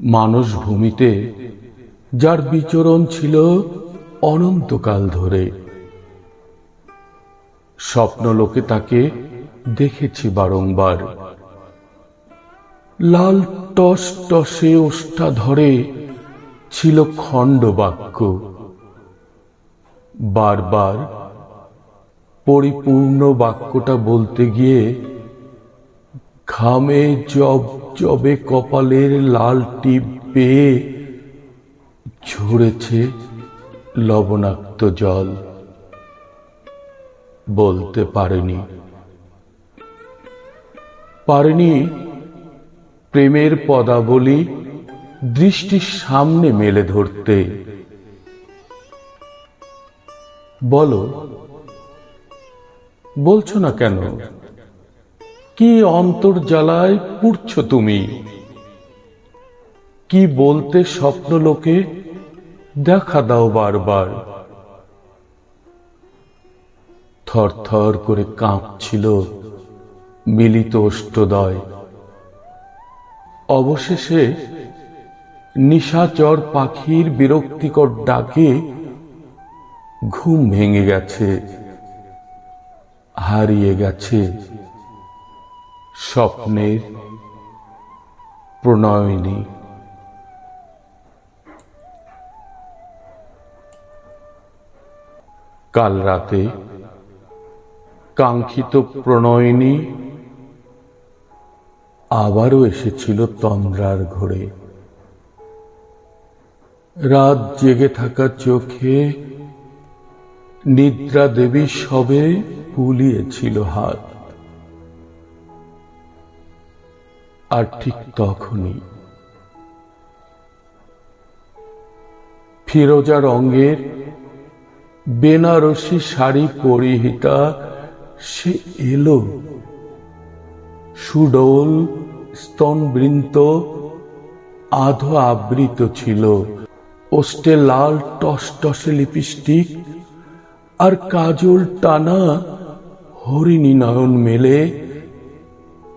মানুষ ভূমিতে, যার বিচরণ ছিল অনন্তকাল ধরে। স্বপ্নলোকে তাকে দেখেছি বারংবার। লাল টস টসে ওষ্ঠা ধরে ছিল খণ্ড বাক্য। বারবার পরিপূর্ণ বাক্যটা বলতে গিয়ে ঘামে জব জবে কপালের লাল টিপ পেয়ে ঝরেছে লবণাক্ত জল। বলতে পারেনি। পারেনি প্রেমের পদাবলী দৃষ্টির সামনে মেলে ধরতে। বলো, বলছো না কেন? কি অন্তর্জালায় পুড়ছ তুমি? কি বলতে স্বপ্ন লোকে? দেখা দাও বারবার। থর থর করে কাঁপছিল মিলিত অষ্টদয়। অবশেষে নিশাচর পাখির বিরক্তিকর ডাকে ঘুম ভেঙে গেছে, হারিয়ে গেছে। স্বপ্নের প্রণয়িনী। কাল রাতে কাঙ্ক্ষিত প্রণয়িনী আবারও এসেছিল তন্দ্রার ঘরে। রাত জেগে থাকা চোখে নিদ্রা দেবী সবে ফুলিয়েছিল হাত। আর ঠিক তখনই ফিরোজা রঙের বেনারসি শাড়ি পরিহিতা, সে এলো সুডোল স্তনবৃন্ত, আধো আবৃত ছিল। ওস্টে লাল টস টসে লিপস্টিক আর কাজল টানা হরিণী নয়ন মেলে।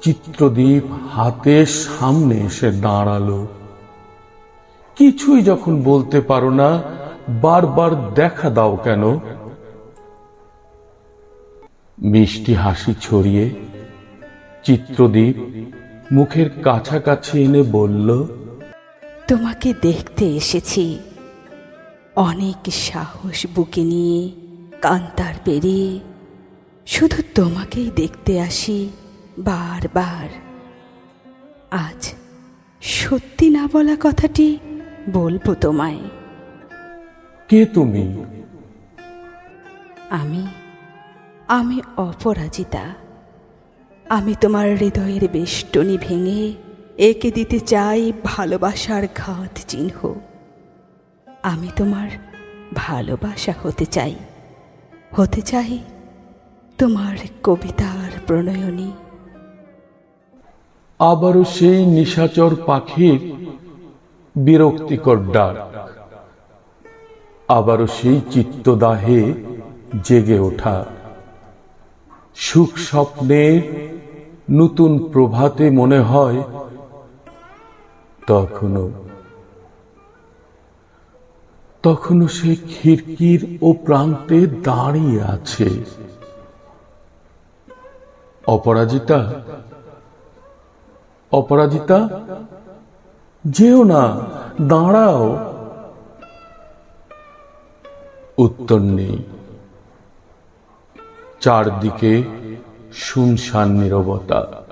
চিত্রদীপ হাতে সামনে এসে দাঁড়াল। কিছুই যখন বলতে পারো না, বারবার দেখা দাও কেন? মিষ্টি হাসি ছড়িয়ে চিত্রদীপ মুখের কাছাকাছি এনে বলল, তোমাকে দেখতে এসেছি। অনেক সাহস বুকে নিয়ে, কান্তার পেরিয়ে, শুধু তোমাকেই দেখতে আসি। বারবার আজ সত্যি না বলা কথাটি বলব তোমায়। কে তুমি? আমি আমি অপরাজিতা। আমি তোমার হৃদয়ের বেষ্টনী ভেঙে একে দিতে চাই ভালোবাসার ঘাত চিহ্ন। আমি তোমার ভালোবাসা হতে চাই। হতে চাই তোমার কবিতার প্রণয়নী। আবারও সেই নিশাচর পাখির বিরক্তিকর ডাক। আবারও সেই চিত্তদাহে জেগে ওঠা। সুখ স্বপ্নের নতুন প্রভাতে মনে হয় তখনও। তখনও সে খিড়কির ও প্রান্তে দাঁড়িয়ে আছে। অপরাজিতা অপরাজিতা? যেও না দাঁড়াও। উত্তর নেই। চারদিকে শুনশান নীরবতা।